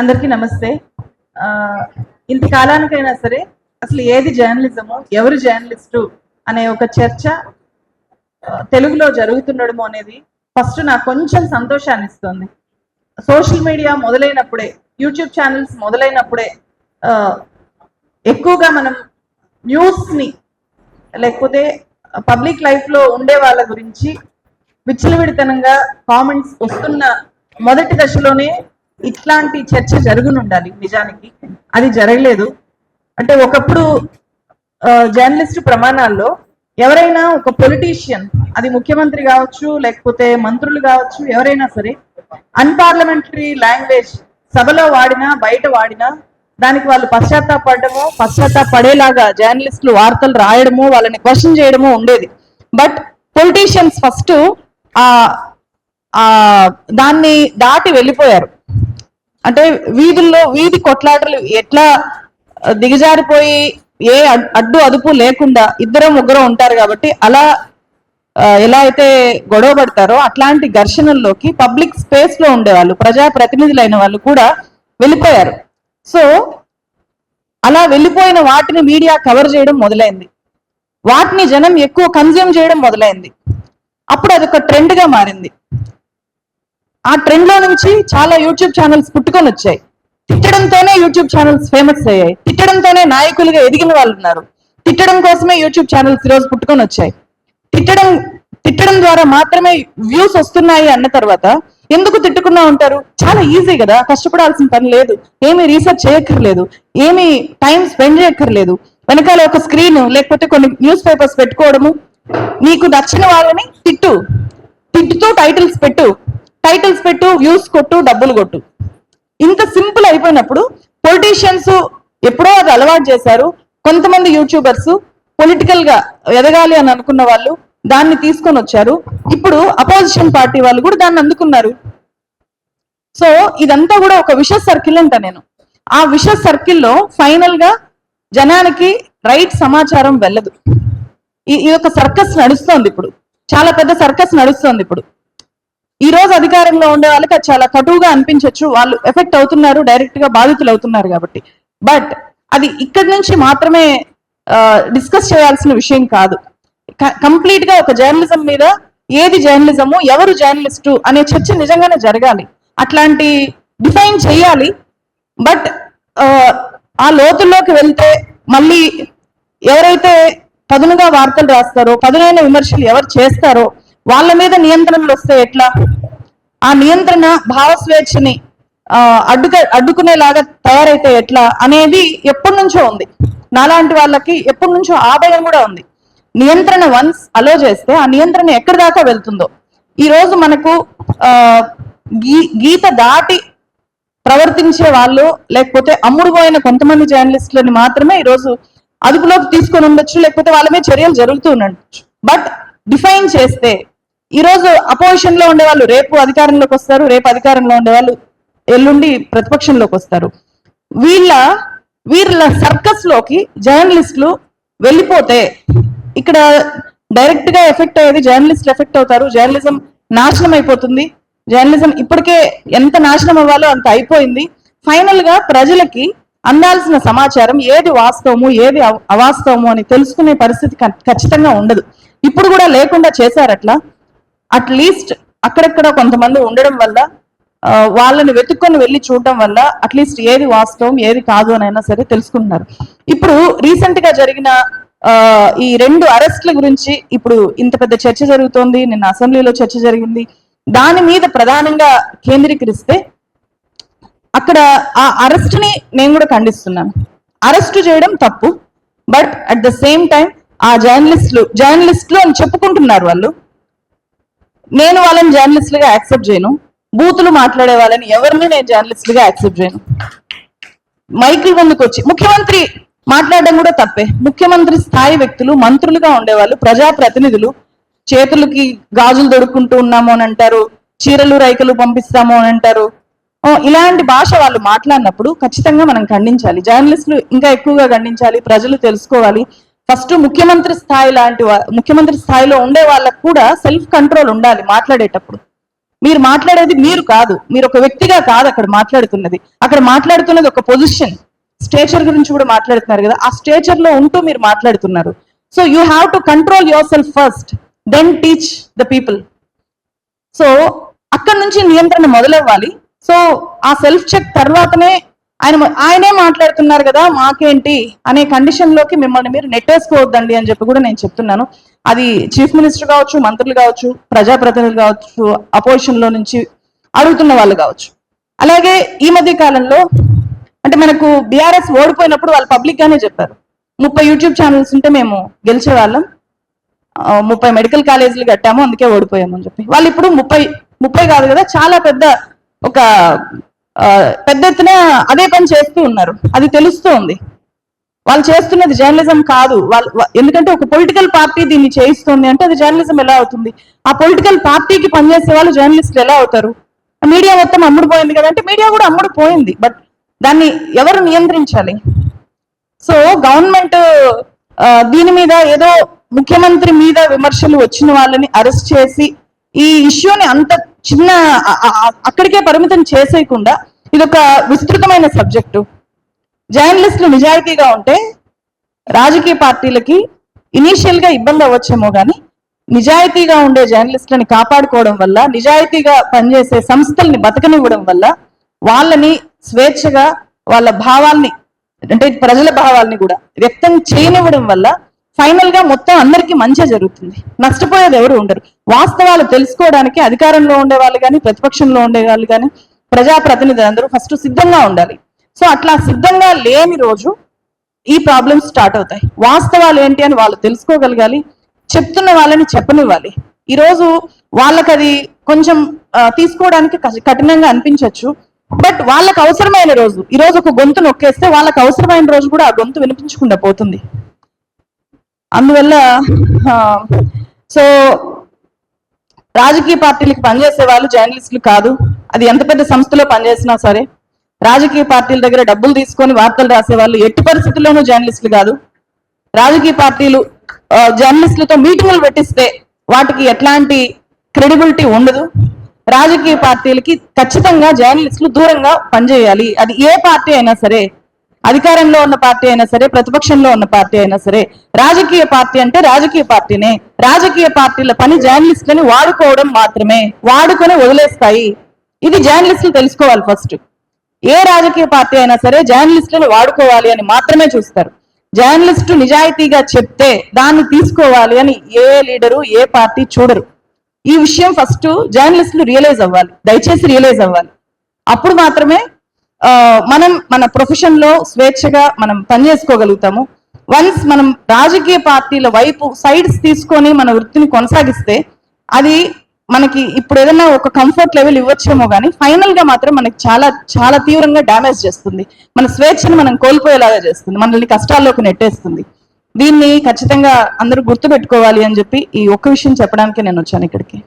అందరికీ నమస్తే. ఇంత ఇంతకాలానికైనా సరే అసలు ఏది జర్నలిజము ఎవరు జర్నలిస్టు అనే ఒక చర్చ తెలుగులో జరుగుతుండడము అనేది ఫస్ట్ నాకు కొంచెం సంతోషాన్ని ఇస్తుంది. సోషల్ మీడియా మొదలైనప్పుడే యూట్యూబ్ ఛానల్స్ మొదలైనప్పుడే ఎక్కువగా మనం న్యూస్ని లేకపోతే పబ్లిక్ లైఫ్లో ఉండే వాళ్ళ గురించి విచ్చలవిడితనంగా కామెంట్స్ వస్తున్న మొదటి దశలోనే ఇట్లాంటి చర్చ జరుగునుండాలి నిజానికి. అది జరగలేదు. అంటే ఒకప్పుడు జర్నలిస్ట్ ప్రమాణాల్లో ఎవరైనా ఒక పొలిటీషియన్ అది ముఖ్యమంత్రి కావచ్చు లేకపోతే మంత్రులు కావచ్చు ఎవరైనా సరే అన్పార్లమెంటరీ లాంగ్వేజ్ సభలో వాడినా బయట వాడినా దానికి వాళ్ళు పశ్చాత్తాపడము పశ్చాత్తాపడేలాగా జర్నలిస్టులు వార్తలు రాయడము వాళ్ళని క్వశ్చన్ చేయడము ఉండేది. బట్ పొలిటీషియన్స్ ఫస్ట్ ఆ ఆ దాన్ని దాటి వెళ్ళిపోయారు. అంటే వీధుల్లో వీధి కొట్లాటలు ఎట్లా దిగజారిపోయి ఏ అడ్డు అదుపు లేకుండా ఇద్దరు ముగ్గురు ఉంటారు కాబట్టి అలా ఎలా అయితే గొడవ పడతారో అట్లాంటి ఘర్షణల్లోకి పబ్లిక్ స్పేస్లో ఉండేవాళ్ళు ప్రజా ప్రతినిధులైన వాళ్ళు కూడా వెళ్ళిపోయారు. సో అలా వెళ్ళిపోయిన వాటిని మీడియా కవర్ చేయడం మొదలైంది. వాటిని జనం ఎక్కువ కన్జ్యూమ్ చేయడం మొదలైంది. అప్పుడు అదొక ఒక ట్రెండ్గా మారింది. ఆ ట్రెండ్లో నుంచి చాలా యూట్యూబ్ ఛానల్స్ పుట్టుకొని వచ్చాయి. తిట్టడంతోనే యూట్యూబ్ ఛానల్స్ ఫేమస్ అయ్యాయి. తిట్టడంతోనే నాయకులుగా ఎదిగిన వాళ్ళు ఉన్నారు. తిట్టడం కోసమే యూట్యూబ్ ఛానల్స్ ఈరోజు పుట్టుకొని వచ్చాయి. తిట్టడం తిట్టడం ద్వారా మాత్రమే వ్యూస్ వస్తున్నాయి అన్న తర్వాత ఎందుకు తిట్టుకున్నా ఉంటారు? చాలా ఈజీ కదా. కష్టపడాల్సిన పని లేదు. ఏమీ రీసెర్చ్ చేయక్కర్లేదు. ఏమీ టైం స్పెండ్ చేయక్కర్లేదు. వెనకాల ఒక స్క్రీన్ లేకపోతే కొన్ని న్యూస్ పేపర్స్ పెట్టుకోవడము నీకు నచ్చిన వాళ్ళని తిట్టు. తిట్టుతూ టైటిల్స్ పెట్టు. టైటిల్స్ పెట్టు వ్యూస్ కొట్టు డబ్బులు కొట్టు. ఇంత సింపుల్ అయిపోయినప్పుడు పొలిటీషియన్స్ ఎప్పుడో అది అలవాటు చేశారు. కొంతమంది యూట్యూబర్స్ పొలిటికల్గా ఎదగాలి అని అనుకున్న వాళ్ళు దాన్ని తీసుకొని వచ్చారు. ఇప్పుడు అపోజిషన్ పార్టీ వాళ్ళు కూడా దాన్ని అందుకున్నారు. సో ఇదంతా కూడా ఒక విష సర్కిల్ అంట నేను. ఆ విష సర్కిల్లో ఫైనల్గా జనానికి రైట్ సమాచారం వెళ్ళదు. ఈ ఈ యొక్క సర్కస్ నడుస్తోంది ఇప్పుడు. చాలా పెద్ద సర్కస్ నడుస్తోంది ఇప్పుడు. ఈ రోజు అధికారంలో ఉండే వాళ్ళకి అది చాలా కటువుగా అనిపించవచ్చు వాళ్ళు ఎఫెక్ట్ అవుతున్నారు డైరెక్ట్గా బాధితులు అవుతున్నారు కాబట్టి. బట్ అది ఇక్కడి నుంచి మాత్రమే డిస్కస్ చేయాల్సిన విషయం కాదు. కంప్లీట్గా ఒక జర్నలిజం మీద ఏది జర్నలిజము ఎవరు జర్నలిస్టు అనే చర్చ నిజంగానే జరగాలి. అట్లాంటి డిఫైన్ చేయాలి. బట్ ఆ లోతుల్లోకి వెళ్తే మళ్ళీ ఎవరైతే పదునుగా వార్తలు రాస్తారో పదునైన విమర్శలు ఎవరు చేస్తారో వాళ్ళ మీద నియంత్రణలు వస్తే ఎట్లా? ఆ నియంత్రణ భావస్వేచ్ఛని అడ్డుక అడ్డుకునేలాగా తయారైతే ఎట్లా అనేది ఎప్పటి నుంచో ఉంది. నాలాంటి వాళ్ళకి ఎప్పటి నుంచో ఆ భయం కూడా ఉంది. నియంత్రణ వన్స్ అలో చేస్తే ఆ నియంత్రణ ఎక్కడి దాకా వెళ్తుందో. ఈ రోజు మనకు ఆ, గీ గీత దాటి ప్రవర్తించే వాళ్ళు లేకపోతే అమ్ముడుపోయిన కొంతమంది జర్నలిస్టులని మాత్రమే ఈరోజు అదుపులోకి తీసుకొని ఉండొచ్చు లేకపోతే వాళ్ళ మీద చర్యలు జరుగుతూ ఉండొచ్చు. బట్ డిఫైన్ చేస్తే ఈ రోజు అపోజిషన్లో ఉండేవాళ్ళు రేపు అధికారంలోకి వస్తారు రేపు అధికారంలో ఉండేవాళ్ళు ఎల్లుండి ప్రతిపక్షంలోకి వస్తారు. వీళ్ళ వీళ్ళ సర్కస్లోకి జర్నలిస్టులు వెళ్ళిపోతే ఇక్కడ డైరెక్ట్గా ఎఫెక్ట్ అయ్యేది జర్నలిస్టులు ఎఫెక్ట్ అవుతారు జర్నలిజం నాశనం అయిపోతుంది. జర్నలిజం ఇప్పటికే ఎంత నాశనం అవ్వాలో అంత అయిపోయింది. ఫైనల్గా ప్రజలకి అందాల్సిన సమాచారం ఏది వాస్తవము ఏది అవ- అవాస్తవము అని తెలుసుకునే పరిస్థితి ఖచ్చితంగా ఉండదు. ఇప్పుడు కూడా లేకుండా చేశారట్లా? అట్లీస్ట్ అక్కడక్కడ కొంతమంది ఉండడం వల్ల వాళ్ళని వెతుక్కొని వెళ్ళి చూడడం వల్ల అట్లీస్ట్ ఏది వాస్తవం ఏది కాదు అని అయినా సరే తెలుసుకుంటున్నారు. ఇప్పుడు రీసెంట్గా జరిగిన ఈ రెండు అరెస్ట్ల గురించి ఇప్పుడు ఇంత పెద్ద చర్చ జరుగుతోంది నిన్న అసెంబ్లీలో చర్చ జరిగింది. దాని మీద ప్రధానంగా కేంద్రీకరిస్తే అక్కడ ఆ అరెస్ట్ని నేను కూడా ఖండిస్తున్నాను. అరెస్ట్ చేయడం తప్పు but at the same time ఆ జర్నలిస్టులు జర్నలిస్టులు అని చెప్పుకుంటున్నారు వాళ్ళు. నేను వాళ్ళని జర్నలిస్టులుగా యాక్సెప్ట్ చేయను. బూతులు మాట్లాడే వాళ్ళని ఎవరిని నేను జర్నలిస్టులుగా యాక్సెప్ట్ చేయను. మైకిల్ ముందుకు వచ్చి ముఖ్యమంత్రి మాట్లాడడం కూడా తప్పే. ముఖ్యమంత్రి స్థాయి వ్యక్తులు మంత్రులుగా ఉండేవాళ్ళు ప్రజా ప్రతినిధులు చేతులకి గాజులు దొడుకుంటూ ఉన్నాము అని అంటారు చీరలు రైకలు పంపిస్తాము అని అంటారు. ఇలాంటి భాష వాళ్ళు మాట్లాడినప్పుడు ఖచ్చితంగా మనం ఖండించాలి. జర్నలిస్టులు ఇంకా ఎక్కువగా ఖండించాలి ప్రజలు తెలుసుకోవాలి. ఫస్ట్ ముఖ్యమంత్రి స్థాయి లాంటి ముఖ్యమంత్రి స్థాయిలో ఉండే వాళ్ళకు కూడా సెల్ఫ్ కంట్రోల్ ఉండాలి మాట్లాడేటప్పుడు. మీరు మాట్లాడేది మీరు కాదు. మీరు ఒక వ్యక్తిగా కాదు అక్కడ మాట్లాడుతున్నది. అక్కడ మాట్లాడుతున్నది ఒక పొజిషన్ స్టేచర్ గురించి కూడా మాట్లాడుతున్నారు కదా. ఆ స్టేచర్లో ఉంటూ మీరు మాట్లాడుతున్నారు. So you have to control yourself first then teach the people so అక్కడ నుంచి నియంత్రణ మొదలవ్వాలి. సో ఆ సెల్ఫ్ చెక్ తర్వాతనే ఆయన ఆయనే మాట్లాడుతున్నారు కదా మాకేంటి అనే కండిషన్లోకి మిమ్మల్ని మీరు నెట్టేసుకోవద్దండి అని చెప్పి కూడా నేను చెప్తున్నాను. అది చీఫ్ మినిస్టర్ కావచ్చు మంత్రులు కావచ్చు ప్రజాప్రతినిధులు కావచ్చు అపోజిషన్లో నుంచి అడుగుతున్న వాళ్ళు కావచ్చు. అలాగే ఈ మధ్య కాలంలో అంటే మనకు బీఆర్ఎస్ ఓడిపోయినప్పుడు వాళ్ళు పబ్లిక్ గానే చెప్పారు. ముప్పై యూట్యూబ్ ఛానల్స్ ఉంటే మేము గెలిచే వాళ్ళం. ముప్పై మెడికల్ కాలేజీలు కట్టాము అందుకే ఓడిపోయాము అని చెప్పి. వాళ్ళు ఇప్పుడు ముప్పై ముప్పై కాదు కదా చాలా పెద్ద ఒక పెద్ద ఎత్తున అదే పని చేస్తూ ఉన్నారు. అది తెలుస్తూ ఉంది వాళ్ళు చేస్తున్నది జర్నలిజం కాదు. వాళ్ళు ఎందుకంటే ఒక పొలిటికల్ పార్టీ దీన్ని చేయిస్తుంది అంటే అది జర్నలిజం ఎలా అవుతుంది? ఆ పొలిటికల్ పార్టీకి పనిచేసే వాళ్ళు జర్నలిస్టులు ఎలా అవుతారు? మీడియా మొత్తం అమ్ముడు పోయింది కదా అంటే మీడియా కూడా అమ్ముడు పోయింది. బట్ దాన్ని ఎవరు నియంత్రించాలి? సో గవర్నమెంట్ దీని మీద ఏదో ముఖ్యమంత్రి మీద విమర్శలు వచ్చిన వాళ్ళని అరెస్ట్ చేసి ఈ ఇష్యూని అంత చిన్న అక్కడికే పరిమితం చేసేయకుండా ఇదొక విస్తృతమైన సబ్జెక్టు. జర్నలిస్టులు నిజాయితీగా ఉంటే రాజకీయ పార్టీలకి ఇనీషియల్గా ఇబ్బంది అవ్వచ్చేమో కానీ నిజాయితీగా ఉండే జర్నలిస్టులని కాపాడుకోవడం వల్ల నిజాయితీగా పనిచేసే సంస్థల్ని బతకనివ్వడం వల్ల వాళ్ళని స్వేచ్ఛగా వాళ్ళ భావాల్ని అంటే ప్రజల భావాల్ని కూడా వ్యక్తం చేయనివ్వడం వల్ల ఫైనల్గా మొత్తం అందరికీ మంచి జరుగుతుంది. నష్టపోయేది ఎవరు ఉండరు. వాస్తవాలు తెలుసుకోవడానికి అధికారంలో ఉండే వాళ్ళు కానీ ప్రతిపక్షంలో ఉండే వాళ్ళు కానీ ప్రజాప్రతినిధులు అందరూ ఫస్ట్ సిద్ధంగా ఉండాలి. సో అట్లా సిద్ధంగా లేని రోజు ఈ ప్రాబ్లమ్స్ స్టార్ట్ అవుతాయి. వాస్తవాలు ఏంటి అని వాళ్ళు తెలుసుకోగలగాలి. చెప్తున్న వాళ్ళని చెప్పనివ్వాలి. ఈ రోజు వాళ్ళకి అది కొంచెం తీసుకోవడానికి కఠినంగా అనిపించవచ్చు బట్ వాళ్ళకు అవసరమైన రోజు ఈరోజు ఒక గొంతు నొక్కేస్తే వాళ్ళకు అవసరమైన రోజు కూడా ఆ గొంతు వినిపించకుండా పోతుంది. అందువల్ల సో రాజకీయ పార్టీలకు పనిచేసే వాళ్ళు జర్నలిస్టులు కాదు. అది ఎంత పెద్ద సంస్థలో పనిచేసినా సరే రాజకీయ పార్టీల దగ్గర డబ్బులు తీసుకొని వార్తలు రాసే వాళ్ళు ఎట్టి పరిస్థితుల్లోనూ జర్నలిస్టులు కాదు. రాజకీయ పార్టీలు జర్నలిస్టులతో మీటింగులు పెట్టిస్తే వాటికి ఎట్లాంటి క్రెడిబిలిటీ ఉండదు. రాజకీయ పార్టీలకి ఖచ్చితంగా జర్నలిస్టులు దూరంగా పనిచేయాలి. అది ఏ పార్టీ అయినా సరే అధికారంలో ఉన్న పార్టీ అయినా సరే ప్రతిపక్షంలో ఉన్న పార్టీ అయినా సరే రాజకీయ పార్టీ అంటే రాజకీయ పార్టీనే. రాజకీయ పార్టీల పని జర్నలిస్టులని వాడుకోవడం మాత్రమే. వాడుకొని వదిలేస్తాయి. ఇది జర్నలిస్టులు తెలుసుకోవాలి ఫస్ట్. ఏ రాజకీయ పార్టీ అయినా సరే జర్నలిస్టులను వాడుకోవాలి అని మాత్రమే చూస్తారు. జర్నలిస్టు నిజాయితీగా చెప్తే దాన్ని తీసుకోవాలి అని ఏ లీడరు ఏ పార్టీ చూడరు. ఈ విషయం ఫస్ట్ జర్నలిస్టులు రియలైజ్ అవ్వాలి. దయచేసి రియలైజ్ అవ్వాలి. అప్పుడు మాత్రమే మనం మన ప్రొఫెషన్లో స్వేచ్ఛగా మనం పనిచేసుకోగలుగుతాము వన్స్ మనం రాజకీయ పార్టీల వైపు సైడ్స్ తీసుకొని మన వృత్తిని కొనసాగిస్తే అది మనకి ఇప్పుడు ఏదైనా ఒక కంఫర్ట్ లెవెల్ ఇవ్వచ్చేమో కానీ ఫైనల్గా మాత్రం మనకి చాలా చాలా తీవ్రంగా డ్యామేజ్ చేస్తుంది. మన స్వేచ్ఛను మనం కోల్పోయేలాగా చేస్తుంది. మనల్ని కష్టాల్లోకి నెట్టేస్తుంది. దీన్ని ఖచ్చితంగా అందరూ గుర్తుపెట్టుకోవాలి అని చెప్పి ఈ ఒక్క విషయం చెప్పడానికి నేను వచ్చాను ఇక్కడికి.